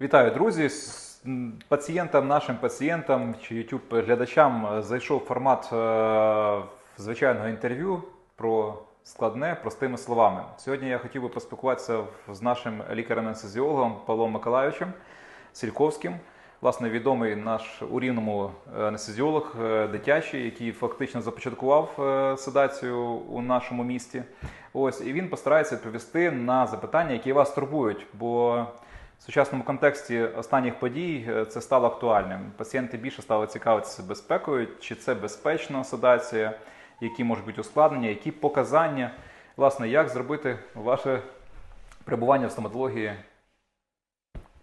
Вітаю, друзі! Пацієнтам, нашим пацієнтам чи youtube глядачам е, зайшов формат е, звичайного інтерв'ю про складне простими словами. Сьогодні я хотів би поспілкуватися з нашим лікарем-анестезіологом Павлом Миколайовичем Сільковським. Власне, відомий наш у рівному е, анестезіолог дитячий, який фактично започаткував седацію у нашому місті. Ось і він постарається відповісти на запитання, які вас турбують. Бо в сучасному контексті останніх подій е, це стало актуальним. Пацієнти більше стали цікавитися безпекою, чи це безпечна седація, які можуть бути ускладнення, які показання, власне, як зробити ваше перебування в стоматології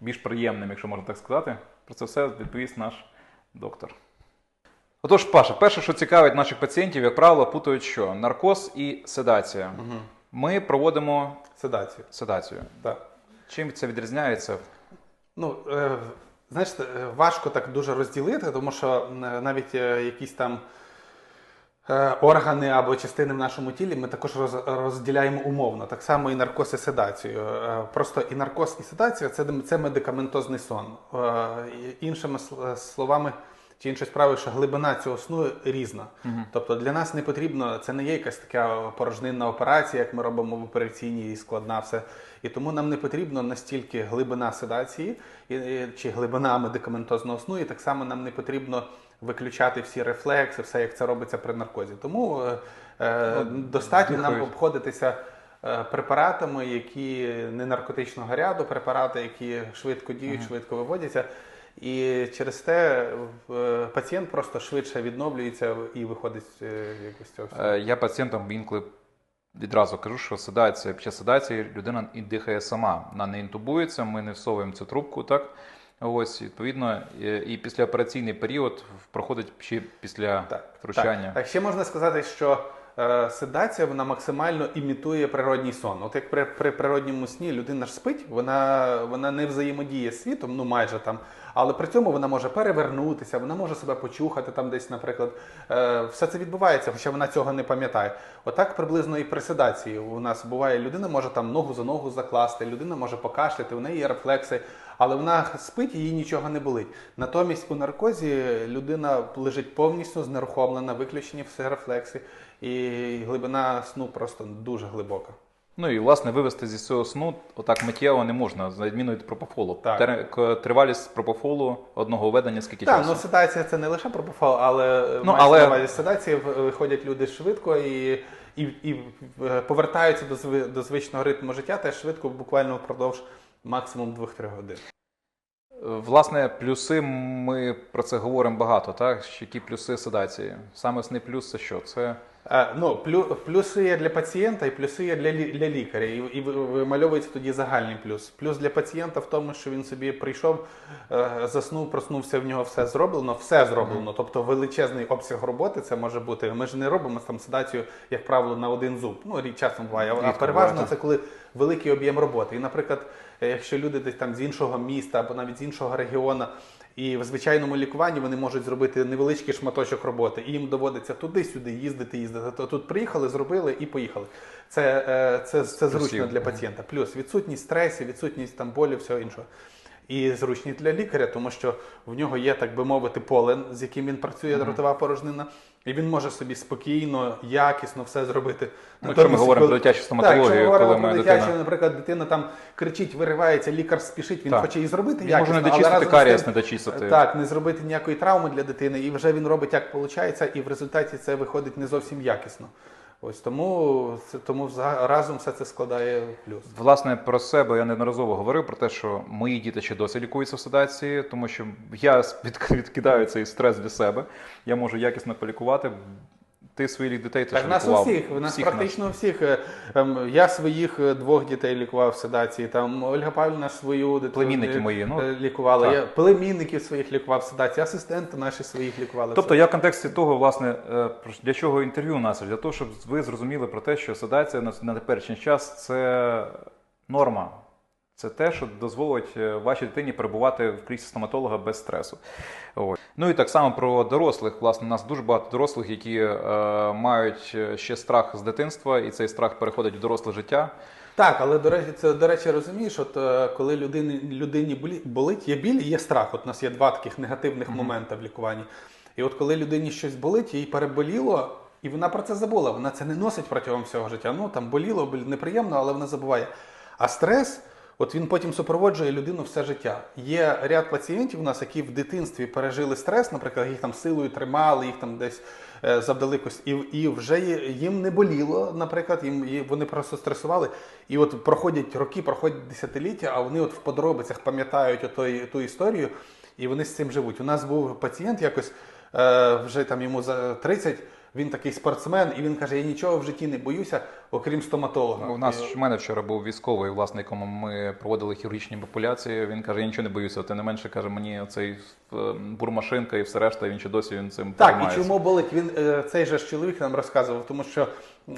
більш приємним, якщо можна так сказати. Про це все відповість наш доктор. Отож, Паша, перше, що цікавить наших пацієнтів, як правило, путають що? Наркоз і седація. Угу. Ми проводимо Седацію. седацію. Так. Чим це відрізняється? Ну, е, знаєте, е, важко так дуже розділити, тому що е, навіть якісь там органи або частини в нашому тілі ми також роз, розділяємо умовно. Так само і наркоз і седацію. Просто і наркоз, і седація це, це медикаментозний сон. Іншими словами. Чи іншою справою, що глибина цього сну різна. Тобто для нас не потрібно, це не є якась така порожнинна операція, як ми робимо в операційній і складна все. І тому нам не потрібно настільки глибина седації чи глибина медикаментозного сну, і так само нам не потрібно виключати всі рефлекси, все як це робиться при наркозі. Тому е, е, достатньо нам обходитися е, препаратами, які не наркотичного ряду, препарати, які швидко діють, швидко виводяться. І через те е, пацієнт просто швидше відновлюється і виходить е, якось цього. всього. Е, Я пацієнтам інколи відразу кажу, що седація, під час седації людина і дихає сама. Вона не інтубується, ми не всовуємо цю трубку, так? Ось, відповідно, і, післяопераційний період проходить ще після Так, втручання. Так, так, ще можна сказати, що седація вона максимально імітує природній сон. От як при, при природньому сні людина ж спить, вона, вона не взаємодіє з світом, ну майже там. Але при цьому вона може перевернутися, вона може себе почухати там десь, наприклад. Е, все це відбувається, хоча вона цього не пам'ятає. Отак приблизно і при седації у нас буває, людина може там ногу за ногу закласти, людина може покашляти, у неї є рефлекси, але вона спить їй нічого не болить. Натомість у наркозі людина лежить повністю знерухомлена, виключені всі рефлекси, і глибина сну просто дуже глибока. Ну і власне вивести зі цього сну отак миттєво не можна, за відміною від пропофолу. Так. Тер- Тривалість пропофолу одного введення скільки Так, часу? ну седація це не лише пропофол, але, Ну, ну, але- седації виходять люди швидко і, і, і е, повертаються до, зви, до звичного ритму життя теж швидко, буквально впродовж максимум 2-3 години. Власне, плюси ми про це говоримо багато, так? Які плюси седації? Саме основний плюс це що? Це Е, Ну, плюси є для пацієнта і плюси є для, для лікаря. І, і вимальовується тоді загальний плюс. Плюс для пацієнта в тому, що він собі прийшов, е, заснув, проснувся, в нього все зроблено, все зроблено. Тобто величезний обсяг роботи це може бути. Ми ж не робимо там седацію, як правило, на один зуб. Ну, часом буває, а Рідко переважно буває, це коли великий об'єм роботи. І, наприклад, якщо люди десь там з іншого міста або навіть з іншого регіону. І в звичайному лікуванні вони можуть зробити невеличкий шматочок роботи, і їм доводиться туди-сюди їздити, їздити. То тут приїхали, зробили і поїхали. Це, е, це, це зручно Плюсів. для пацієнта. Плюс відсутність стресів, відсутність там болю, всього іншого. І зручність для лікаря, тому що в нього є, так би мовити, поле, з яким він працює, ротова порожнина, і він може собі спокійно, якісно все зробити. Ну, якщо ми говоримо про дитячу так, стоматологію, якщо ми говоримо коли про дитячу, дитина- наприклад, дитина там кричить, виривається, лікар спішить, він Так. хоче і зробити Він якісно, може не дочистити карієс, не дочистити. Так, не зробити ніякої травми для дитини, і вже він робить як виходить, і в результаті це виходить не зовсім якісно. Ось тому, це, тому разом все це складає плюс. Власне, про себе я неодноразово говорив про те, що мої діти ще досі лікуються в седації, тому що я від- відкидаю цей стрес для себе. Я можу якісно полікувати. Ти своїх дітей теж Так, нас у лікував. всіх, в нас Всіх практично у всіх. е, ем, Я своїх е, двох дітей лікував в седації, там Ольга Павлівна свою дитину Племінники мої, ну, е, лікувала. так. Я племінників своїх лікував в седації, асистенти наші своїх лікували. Тобто я в контексті того, власне, для чого інтерв'ю у нас? Для того, щоб ви зрозуміли про те, що седація на теперішній час це норма. Це те, що дозволить е, вашій дитині перебувати в кріслі стоматолога без стресу. Ось. Ну і так само про дорослих. Власне, у нас дуже багато дорослих, які е, мають е, ще страх з дитинства, і цей страх переходить в доросле життя. Так, але до речі, це до речі, розумієш, от е, коли людині, людині болить, є біль і є страх. От у нас є два таких негативних моменти в лікуванні. І от коли людині щось болить, їй переболіло, і вона про це забула. Вона це не носить протягом всього життя. Ну там боліло, болі- неприємно, але вона забуває. А стрес, от він потім супроводжує людину все життя. Є ряд пацієнтів у нас, які в дитинстві пережили стрес, наприклад, їх там силою тримали, їх там десь е, завдали якось, і, і вже їм не боліло, наприклад, їм і вони просто стресували. І от проходять роки, проходять десятиліття, а вони от в подробицях пам'ятають ту історію, і вони з цим живуть. У нас був пацієнт якось е, вже там йому за 30, він такий спортсмен, і він каже: Я нічого в житті не боюся, окрім стоматолога. У нас у мене вчора був військовий, власне, якому ми проводили хірургічні популяції. Він каже, я нічого не боюся. Ти не менше каже, мені цей бурмашинка і все решта, він ще досі він цим Так, і чому болить? Він е, цей же ж чоловік нам розказував, тому що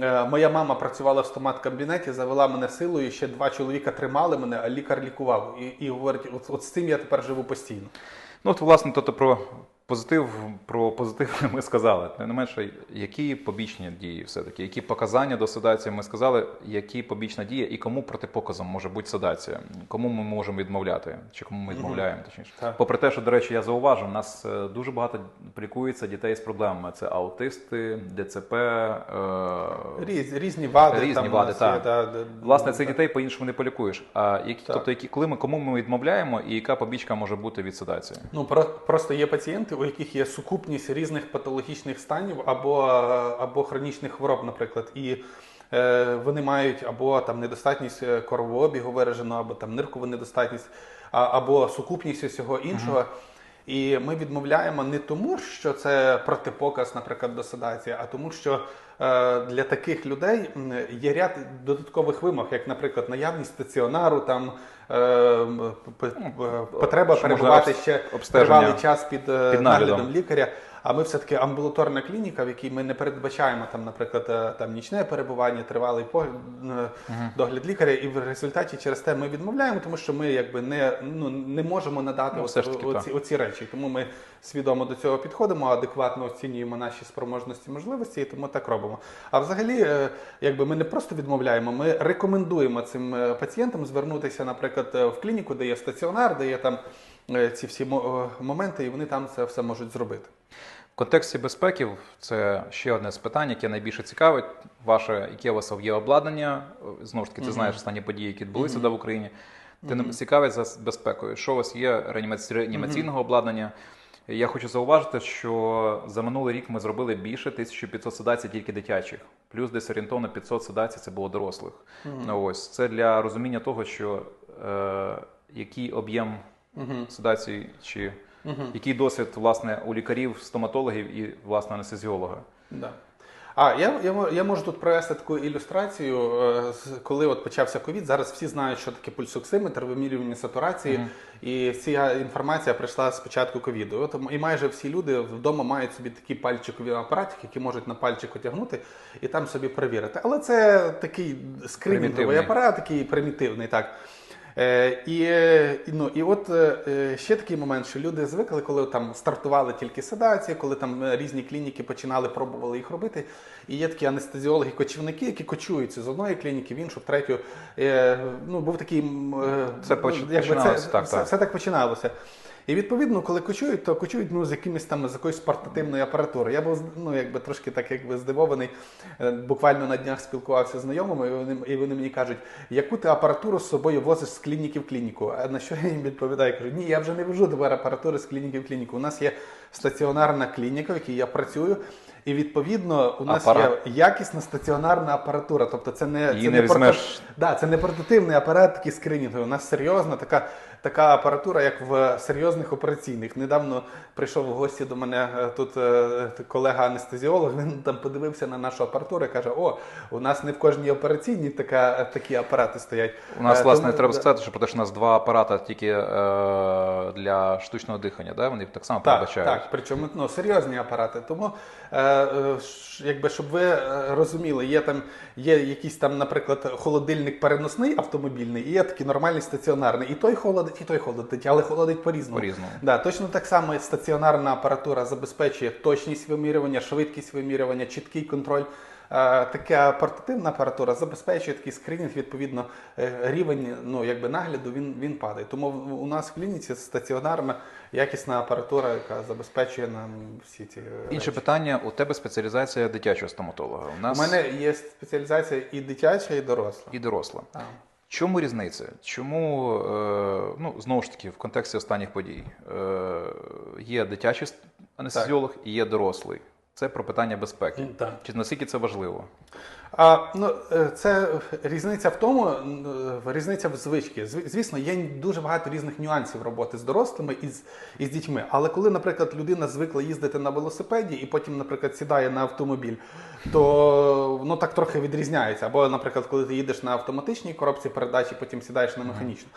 е, моя мама працювала в стомат-кабінеті, завела мене силою, ще два чоловіка тримали мене, а лікар лікував. І, і говорить, от, от з цим я тепер живу постійно. Ну, от, власне, тобто про позитив, про позитив ми сказали. Тим не менше, які побічні дії все-таки, які показання до седації ми сказали, які побічна дія і кому протипоказом може бути седація, кому ми можемо відмовляти, чи кому ми відмовляємо, точніше. Так. Попри те, що, до речі, я зауважив, у нас е, дуже багато лікується дітей з проблемами. Це аутисти, ДЦП. Е... Різ, різні вади. Різні там вади, так. Да, Власне, цих дітей по-іншому не полікуєш. А які, Так. тобто, які, коли ми кому ми відмовляємо, і яка побічка може бути від седації? Ну про, просто є пацієнти, у яких є сукупність різних патологічних станів або, або хронічних хвороб, наприклад, і е, вони мають або там недостатність е, кровообігу виражено, або там ниркову недостатність, а, або сукупність усього іншого. І ми відмовляємо не тому, що це протипоказ, наприклад, до седації, а тому, що е, для таких людей є ряд додаткових вимог, як, наприклад, наявність стаціонару, там потреба що перебувати ще тривалий час під, е, під наглядом лікаря. А ми все таки амбулаторна клініка, в якій ми не передбачаємо там, наприклад, е, там нічне перебування, тривалий погляд, е, догляд лікаря, і в результаті через те ми відмовляємо, тому що ми якби не, ну, не можемо надати Ну, таки, оці, оці речі. Тому ми свідомо до цього підходимо, адекватно оцінюємо наші спроможності, можливості, і тому так робимо. А взагалі, е, якби ми не просто відмовляємо, ми рекомендуємо цим пацієнтам звернутися, наприклад, в клініку, де є стаціонар, де є там ці всі моменти, і вони там це все можуть зробити. В контексті безпеки це ще одне з питань, яке найбільше цікавить. Ваше яке у вас є обладнання? Знову ж таки, ти знаєш останні події, які відбулися mm в Україні. Ти mm цікавить за безпекою. Що у вас є реаніма- реанімаційного обладнання? Я хочу зауважити, що за минулий рік ми зробили більше 1500 седацій тільки дитячих, плюс десь орієнтовно 500 седацій це було дорослих. Ну, ось це для розуміння того, що е, який об'єм седацій чи який досвід власне у лікарів, стоматологів і власне анестезіолога. Да. А я, я, я можу тут провести таку ілюстрацію. е, Коли от почався ковід, зараз всі знають, що таке пульсоксиметр, вимірювання сатурації, і ця інформація прийшла з початку ковіду. От і майже всі люди вдома мають собі такі пальчикові апаратики, які можуть на пальчик одягнути і там собі перевірити. Але це такий скринінговий апарат, такий примітивний, так. Е, і, е, ну, і от е, ще такий момент, що люди звикли, коли там стартували тільки седації, коли там е, різні клініки починали, пробували їх робити. І є такі анестезіологи-кочівники, які кочуються з одної клініки в іншу, в третю. Е, ну, був такий е, Це ну, поч- якби це, так, все, так. все так починалося. І відповідно, коли кочують, то кочують ну, з якимось там з якоюсь портативною апаратурою. Я був ну, якби трошки так якби здивований. Е, Буквально на днях спілкувався з знайомими, і вони, і вони мені кажуть, яку ти апаратуру з собою возиш з клініки в клініку. А на що я їм відповідаю? Кажу, ні, я вже не вожу тепер апаратури з клініки в клініку. У нас є стаціонарна клініка, в якій я працюю. І відповідно у нас Апарат. є якісна стаціонарна апаратура. Тобто це не, Її це не порта- візьмеш. Да, це не портативний апарат, такий скринінговий. У нас серйозна така, така апаратура, як в серйозних операційних. Недавно прийшов в гості до мене е, тут е, колега-анестезіолог. Він там подивився на нашу апаратуру і каже: О, у нас не в кожній операційній така, такі апарати стоять. У нас, Е, власне, тому, треба сказати, що про те, що у нас два апарати тільки е, для штучного дихання, да? вони так само Так, передбачають. так, причому ну, серйозні апарати. Тому, е, е, якби, щоб ви е, розуміли, є там є якийсь там, наприклад, холодильник переносний автомобільний, і є такий нормальний стаціонарний. І той холодить, і той холодить, але холодить по-різному. По-різному. Да, точно так само і стаціонарна апаратура забезпечує точність вимірювання, швидкість вимірювання, чіткий контроль е, така портативна апаратура забезпечує такий скринінг, відповідно, е, рівень ну, якби нагляду він, він падає. Тому у нас в клініці стаціонарна якісна апаратура, яка забезпечує нам всі ці е, Інше речі. питання: у тебе спеціалізація дитячого стоматолога. У У мене є спеціалізація і дитяча, і доросла. і доросла. Так. Чому різниця? Чому е, ну знову ж таки в контексті останніх подій е, є дитячий анестезіолог і є дорослий. Це про питання безпеки. Так. Чи наскільки це важливо? А, ну, е, це різниця в тому, е, різниця в звичці. Звісно, є дуже багато різних нюансів роботи з дорослими і з, і з дітьми. Але коли, наприклад, людина звикла їздити на велосипеді і потім, наприклад, сідає на автомобіль, то воно так трохи відрізняється. Або, наприклад, коли ти їдеш на автоматичній коробці передач і потім сідаєш на механічну.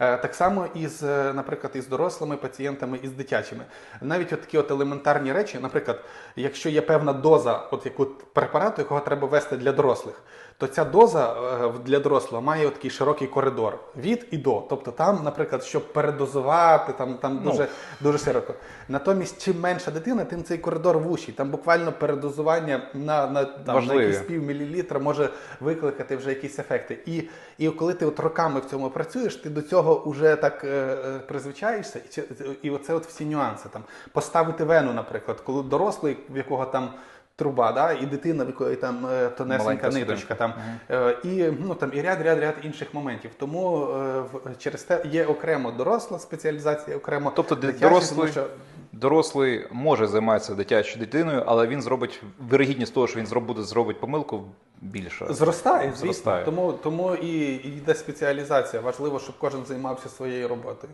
Е, Так само і з, е, наприклад, із дорослими пацієнтами, і з дитячими. Навіть от такі от елементарні речі, наприклад, якщо є певна доза от яку препарату, якого треба ввести для дорослих, то ця доза е, для дорослого має такий широкий коридор від і до. Тобто там, наприклад, щоб передозувати, там, там Ну. дуже, дуже широко. Натомість, чим менша дитина, тим цей коридор вущий. Там буквально передозування на, на, там, на якісь пів мілілітра може викликати вже якісь ефекти. І, і коли ти от роками в цьому працюєш, ти до цього вже так е, е, призвичаєшся, і, і оце от всі нюанси. Там поставити вену, наприклад, коли дорослий, в якого там. Труба, да, і дитина, в якої там е, тонесенька ниточка, там е, і ну там і ряд, ряд, ряд інших моментів. Тому е, через те є окремо доросла спеціалізація, окремо Тобто ди- дитяча, дорослий- тому що Дорослий може займатися дитячою дитиною, але він зробить вирогідність того, що він зроб- буде зробить помилку більше. Зростає, звісно. Зростає. Тому, тому і, йде спеціалізація. Важливо, щоб кожен займався своєю роботою.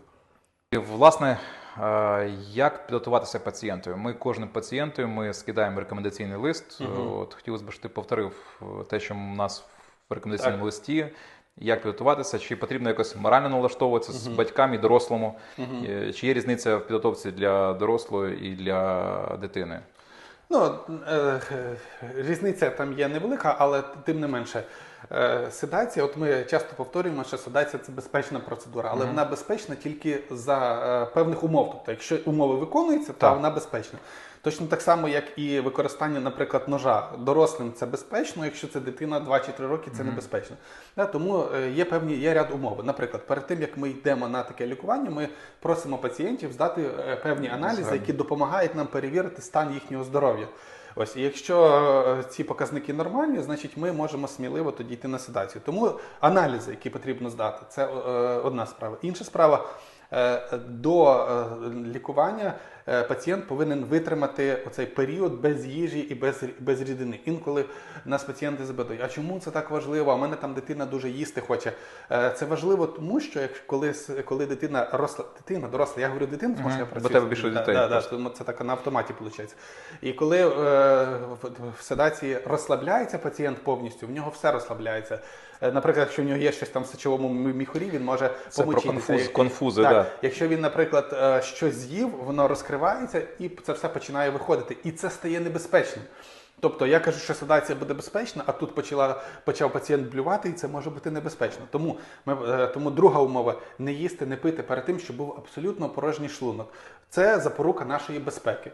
І, власне, е, як підготуватися пацієнтою? Ми кожним пацієнтою ми скидаємо рекомендаційний лист. От хотілося б, щоб ти повторив е, те, що у нас в рекомендаційному Так. листі. Як підготуватися, чи потрібно якось морально налаштовуватися з батьками і дорослому? Е, Чи є різниця в підготовці для дорослої і для дитини? Ну, е, е, різниця там є невелика, але тим не менше. Е, Седація, от ми часто повторюємо, що седація це безпечна процедура, але вона безпечна тільки за е, певних умов. Тобто, якщо умови виконуються, то Так. вона безпечна. Точно так само, як і використання, наприклад, ножа дорослим це безпечно, якщо це дитина 2 чи 3 роки, це небезпечно. Да, тому е, є певні є ряд умов. Наприклад, перед тим як ми йдемо на таке лікування, ми просимо пацієнтів здати певні аналізи, які допомагають нам перевірити стан їхнього здоров'я. Ось, якщо е, ці показники нормальні, значить ми можемо сміливо тоді йти на седацію. Тому аналізи, які потрібно здати, це е, одна справа. Інша справа. е, До лікування пацієнт повинен витримати оцей період без їжі і без, без рідини. Інколи нас пацієнти запитують, а чому це так важливо? А в мене там дитина дуже їсти хоче. Е, Це важливо, тому що як коли, коли дитина росла, дитина доросла, я говорю дитина, тому що я працюю. Бо тебе більше дітей да, да, тому це так на автоматі виходить. І коли е, в, седації розслабляється пацієнт повністю, в нього все розслабляється. Е, Наприклад, якщо в нього є щось там в сечовому міхурі, він може помочитися. конфуз- конфузи, так, да. Якщо він, наприклад, е, щось з'їв, воно розкривається і це все починає виходити. І це стає небезпечним. Тобто я кажу, що седація буде безпечна, а тут почала, почав пацієнт блювати, і це може бути небезпечно. Тому, ми, е, тому друга умова не їсти, не пити перед тим, щоб був абсолютно порожній шлунок. Це запорука нашої безпеки.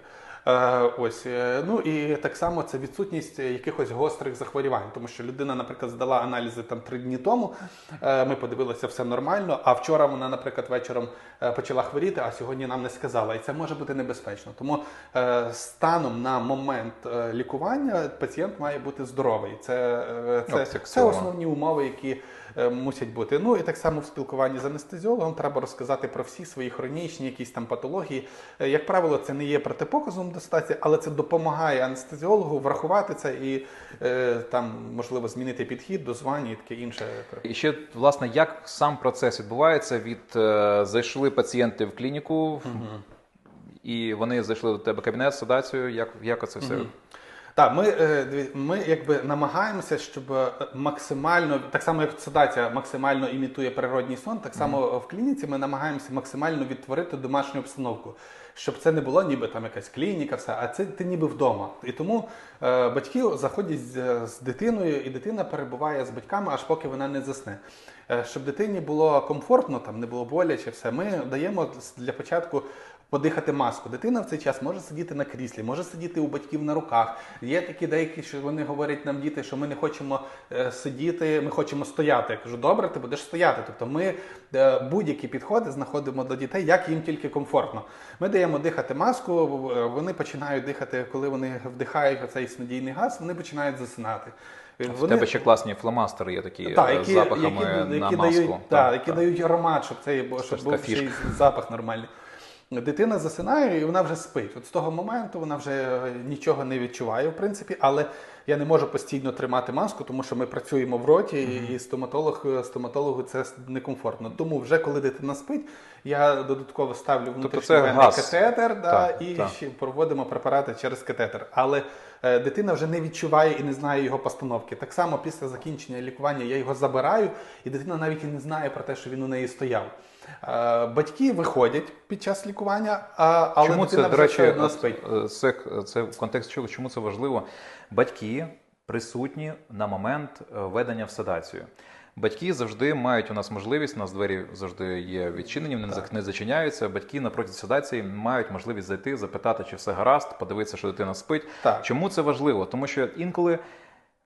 Е, ось е, ну і так само це відсутність якихось гострих захворювань, тому що людина, наприклад, здала аналізи там три дні тому. е, Ми подивилися, все нормально. А вчора вона, наприклад, вечором почала хворіти, а сьогодні нам не сказала. І це може бути небезпечно. Тому станом на момент лікування пацієнт має бути здоровий. Це, це, це основні умови, які мусять бути. Ну і так само в спілкуванні з анестезіологом треба розказати про всі свої хронічні якісь там патології. Е, Як правило, це не є протипоказом до стації, але це допомагає анестезіологу врахувати це і е, там можливо змінити підхід, дозвання і таке інше. І ще, власне, як сам процес відбувається від е, зайшли пацієнти в клініку, і вони зайшли до тебе в кабінет з седацією, як, як це все? Так, ми, е, ми якби намагаємося, щоб е, максимально, так само як седація максимально імітує природній сон, так само в клініці ми намагаємося максимально відтворити домашню обстановку. Щоб це не було ніби там якась клініка, все, а це ти ніби вдома. І тому е, батьки заходять з, з дитиною, і дитина перебуває з батьками, аж поки вона не засне. Е, щоб дитині було комфортно, там не було боляче, все. Ми даємо для початку подихати маску. Дитина в цей час може сидіти на кріслі, може сидіти у батьків на руках. Є такі деякі, що вони говорять нам діти, що ми не хочемо е, сидіти, ми хочемо стояти. Я кажу, добре, ти будеш стояти. Тобто ми е, будь-які підходи знаходимо до дітей, як їм тільки комфортно. Ми даємо дихати маску, е, вони починають дихати, коли вони вдихають оцей снодійний газ, вони починають засинати. В тебе ще класні фломастери є такі Так, е, які, з запахами які, на маску. дають, так, які дають аромат, щоб цей щоб був ще запах нормальний. Дитина засинає і вона вже спить. От з того моменту вона вже е, нічого не відчуває, в принципі, але я не можу постійно тримати маску, тому що ми працюємо в роті, і стоматолог, стоматологу це некомфортно. Тому вже коли дитина спить, я додатково ставлю Тобто внутрішньовенний катетер да, Так, і так. ще проводимо препарати через катетер. Але е, дитина вже не відчуває і не знає його постановки. Так само після закінчення лікування я його забираю, і дитина навіть і не знає про те, що він у неї стояв. Е, батьки виходять під час лікування, а, але чому це, до речі, спить. е, це, це в контексті чого, чому це важливо? Батьки присутні на момент е, введення в седацію. Батьки завжди мають у нас можливість, у нас двері завжди є відчинені, вони Так. не зачиняються. Батьки протязі седації мають можливість зайти, запитати, чи все гаразд, подивитися, що дитина спить. Так. Чому це важливо? Тому що інколи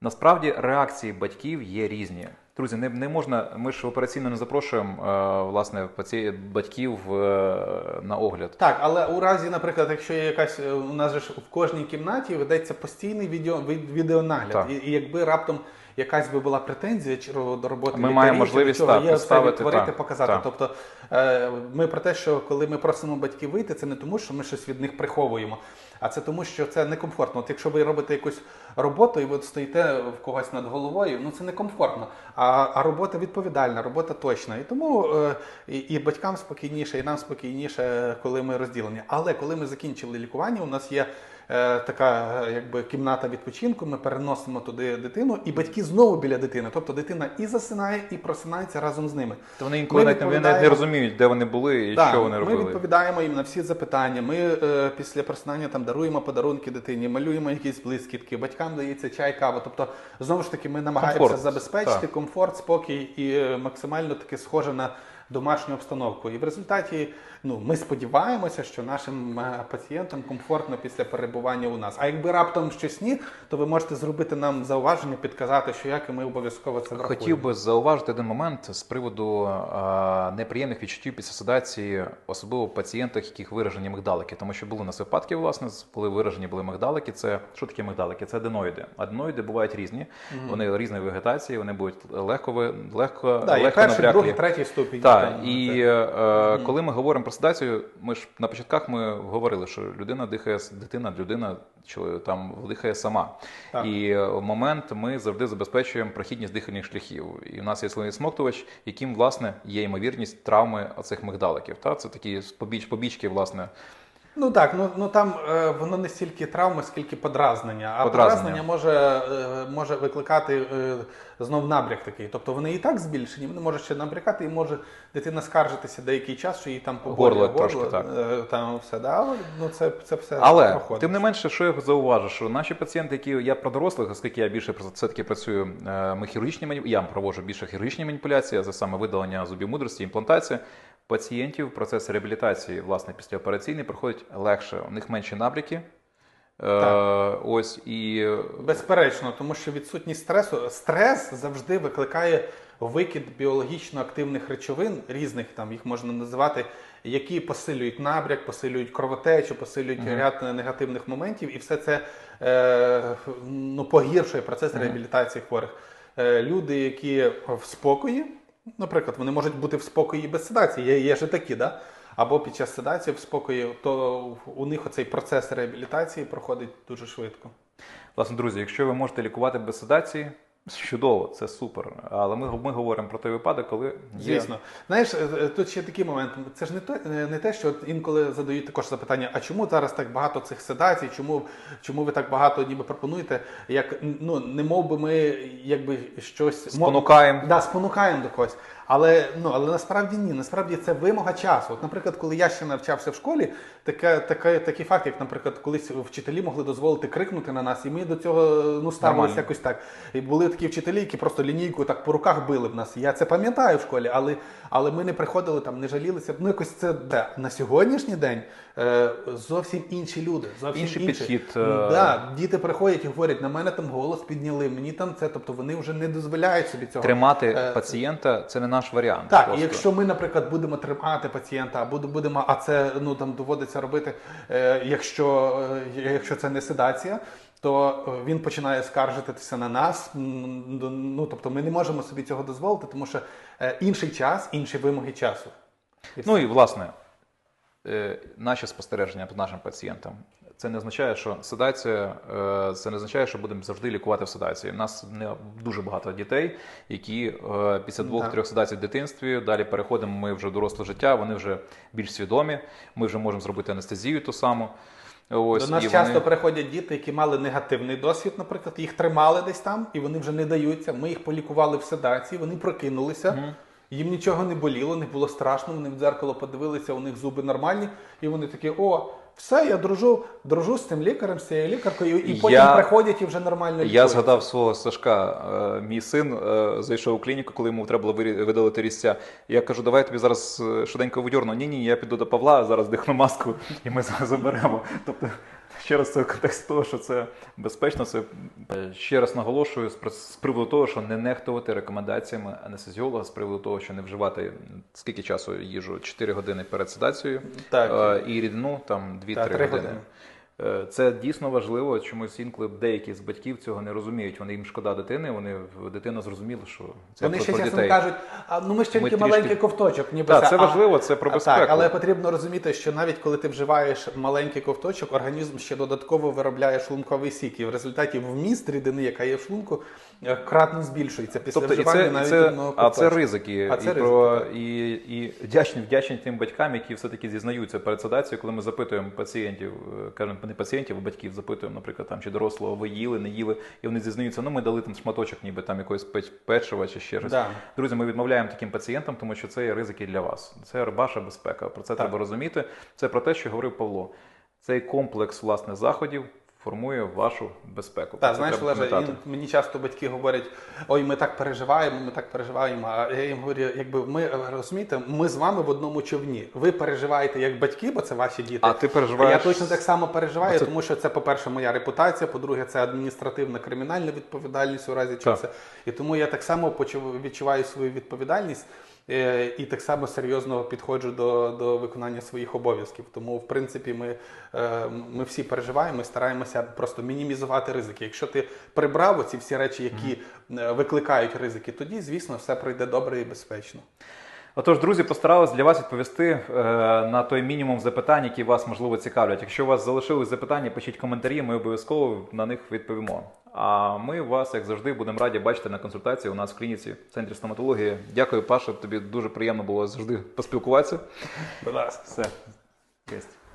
насправді реакції батьків є різні. Друзі, не, не можна. Ми ж операційно не запрошуємо е, власне паці... батьків е, на огляд. Так, але у разі, наприклад, якщо є якась е, у нас же ж в кожній кімнаті ведеться постійний відео, відеонагляд. І, і якби раптом якась би була претензія чи до роботи Ми маємо можливість, так, є все представити, відтворити, так, показати. так. Тобто е, ми про те, що коли ми просимо батьків вийти, це не тому, що ми щось від них приховуємо. А це тому, що це некомфортно. От якщо ви робите якусь роботу і ви стоїте в когось над головою, ну це некомфортно. А, а робота відповідальна, робота точна. І тому е, і, і батькам спокійніше, і нам спокійніше, коли ми розділені. Але коли ми закінчили лікування, у нас є. Е, Така е, якби кімната відпочинку, ми переносимо туди дитину, і батьки знову біля дитини. Тобто дитина і засинає, і просинається разом з ними. То вони інколи навіть навіть не розуміють, де вони були і Так, що вони ми відповідаємо їм на всі запитання. Ми е, після просинання там даруємо подарунки дитині, малюємо якісь блискітки, батькам дається чай, кава. Тобто, знову ж таки, ми намагаємося Комфорт, забезпечити так. комфорт, спокій і е, максимально таки схоже на домашню обстановку. І в результаті ну, ми сподіваємося, що нашим е, пацієнтам комфортно після перебування у нас. А якби раптом щось ні, то ви можете зробити нам зауваження, підказати, що як і ми обов'язково це врахуємо. Хотів би зауважити один момент з приводу е, неприємних відчуттів після седації, особливо в пацієнтах, яких виражені мигдалики. Тому що були у нас випадки, власне, коли виражені були мигдалики. Це що таке мигдалики? Це аденоїди. Аденоїди бувають різні, вони різної вегетації, вони будуть легко легко, Да, і перший, другий, третій ступінь. Так, і е, коли ми говоримо про седацію, ми ж на початках ми говорили, що людина дихає, дитина, людина там дихає сама. Так. І е, в момент ми завжди забезпечуємо прохідність дихальних шляхів. І у нас є слинний смоктувач, яким власне є ймовірність травми оцих мигдаликів. Та це такі побіч, побічки, власне. Ну так, ну, ну там е, воно не стільки травми, скільки подразнення. А Подразнення. подразнення, може, е, може викликати е, знов набряк такий. Тобто вони і так збільшені, вони можуть ще набрякати, і може дитина скаржитися деякий час, що їй там поболює Горло трошки, так. е, там все. Да, але, ну, це, це все Але проходить. тим не менше, що я зауважу, що наші пацієнти, які я про дорослих, оскільки я більше все таки працюю, е, ми хірургічні я проводжу більше хірургічні маніпуляції, а це саме видалення зубів мудрості, імплантація. Пацієнтів процес реабілітації, власне, післяопераційний проходить легше. У них менші набряки. Е, Так. ось і Безперечно, тому що відсутність стресу, стрес завжди викликає викид біологічно активних речовин, різних там їх можна називати, які посилюють набряк, посилюють кровотечу, посилюють ряд негативних моментів, і все це е, ну, погіршує процес реабілітації хворих. Е, люди, які в спокої, наприклад, вони можуть бути в спокої без седації, є, є ж такі, да? або під час седації в спокої, то у них оцей процес реабілітації проходить дуже швидко. Власне, друзі, якщо ви можете лікувати без седації, чудово, це супер. Але ми, ми говоримо про той випадок, коли є знаєш, е, е, тут ще такий момент. Це ж не те, не те, що інколи задають також запитання: а чому зараз так багато цих седацій? Чому, чому ви так багато ніби пропонуєте? Як ну не мов би ми якби щось Спонукаємо. Да, спонукаємо до когось. Але ну але насправді ні. Насправді це вимога часу. От, наприклад, коли я ще навчався в школі, таке, таке, такий факт, як, наприклад, колись вчителі могли дозволити крикнути на нас, і ми до цього ну ставилися Нормально. якось так. І були такі вчителі, які просто лінійкою так по руках били в нас. Я це пам'ятаю в школі, але, але ми не приходили там, не жалілися. Ну якось це де на сьогоднішній день е, зовсім інші люди, зовсім Інший інші. підхід, е, Да, діти приходять і говорять, на мене там голос підняли, мені там це. Тобто вони вже не дозволяють собі цього. Тримати Е, пацієнта це не наш варіант. Так, і якщо ми, наприклад, будемо тримати пацієнта, а буде- будемо, а це ну там доводиться робити, е, якщо, е, якщо це не седація. То е, він починає скаржитися на нас. Ну тобто, ми не можемо собі цього дозволити, тому що е, інший час, інші вимоги часу. І Ну і власне, е, наші спостереження по нашим пацієнтам. Це не означає, що седація, це не означає, що будемо завжди лікувати в седації. У нас не дуже багато дітей, які після двох-трьох седацій в дитинстві далі переходимо. Ми вже доросле життя, вони вже більш свідомі. Ми вже можемо зробити анестезію ту саму. Ось, До нас і часто вони- приходять діти, які мали негативний досвід, наприклад, їх тримали десь там, і вони вже не даються. Ми їх полікували в седації, вони прокинулися. Їм нічого не боліло, не було страшно. Вони в дзеркало подивилися, у них зуби нормальні, і вони такі: о, все, я дружу, дружу з цим лікарем, з цією лікаркою, і потім Я- приходять і вже нормально Я згадав свого Сашка. Е, Мій син е, зайшов у клініку, коли йому треба було видалити різця. Я кажу, давай я тобі зараз е, швиденько видьорну. Ні, ні, я піду до Павла, зараз дихну маску, і ми зараз заберемо. Тобто, ще раз це в контексті того, що це безпечно. Це е, ще раз наголошую з приводу того, що не нехтувати рекомендаціями анестезіолога, з приводу того, що не вживати скільки часу їжу 4 години перед седацією Так. е, і рідину там 2-3 Так, три години. години. Е, Це дійсно важливо. Чомусь інколи деякі з батьків цього не розуміють. Вони їм шкода дитини. Вони в дитина зрозуміла, що це Вони про, ще про часом дітей. кажуть, а ну ми ж тільки Ми трішки- маленький ковточок, ніби Так, це а- важливо, це про безпеку. Так, але потрібно розуміти, що навіть коли ти вживаєш маленький ковточок, організм ще додатково виробляє шлунковий сік, і в результаті вміст рідини, яка є в шлунку, е, кратно збільшується після Тобто, і вживання це, і навіть це, одного а це ризики. А це і, ризики, про, так. і, і вдячні, вдячні тим батькам, які все-таки зізнаються перед седацією, коли ми запитуємо пацієнтів, е, кажемо, не пацієнтів, а батьків запитуємо, наприклад, там чи дорослого ви їли, не їли, і вони зізнаються, ну ми дали там шматочок, ніби там якоїсь печива чи ще щось. Да. Друзі, ми відмовляємо таким пацієнтам, тому що це є ризики для вас. Це ваша безпека. Про це треба розуміти. Це про те, що говорив Павло. Цей комплекс власне заходів формує вашу безпеку. Так, це знаєш, Олеже, мені часто батьки говорять: ой, ми так переживаємо, ми так переживаємо. А я їм говорю, якби ми розумієте, ми з вами в одному човні. Ви переживаєте як батьки, бо це ваші діти. А ти переживаєш- Я точно так само переживаю, Оце- тому що це, по-перше, моя репутація, по-друге, це адміністративна кримінальна відповідальність у разі чогось. І тому я так само почув- відчуваю свою відповідальність. Е, І так само серйозно підходжу до, до виконання своїх обов'язків. Тому, в принципі, ми, е, ми всі переживаємо і стараємося просто мінімізувати ризики. Якщо ти прибрав оці всі речі, які е, викликають ризики, тоді, звісно, все пройде добре і безпечно. Отож, друзі, постаралися для вас відповісти е, на той мінімум запитань, які вас можливо цікавлять. Якщо у вас залишились запитання, пишіть коментарі, ми обов'язково на них відповімо. А ми вас, як завжди, будемо раді бачити на консультації у нас в клініці в центрі стоматології. Дякую, Паша. Тобі дуже приємно було завжди поспілкуватися. Будь ласка. Все. Єсть.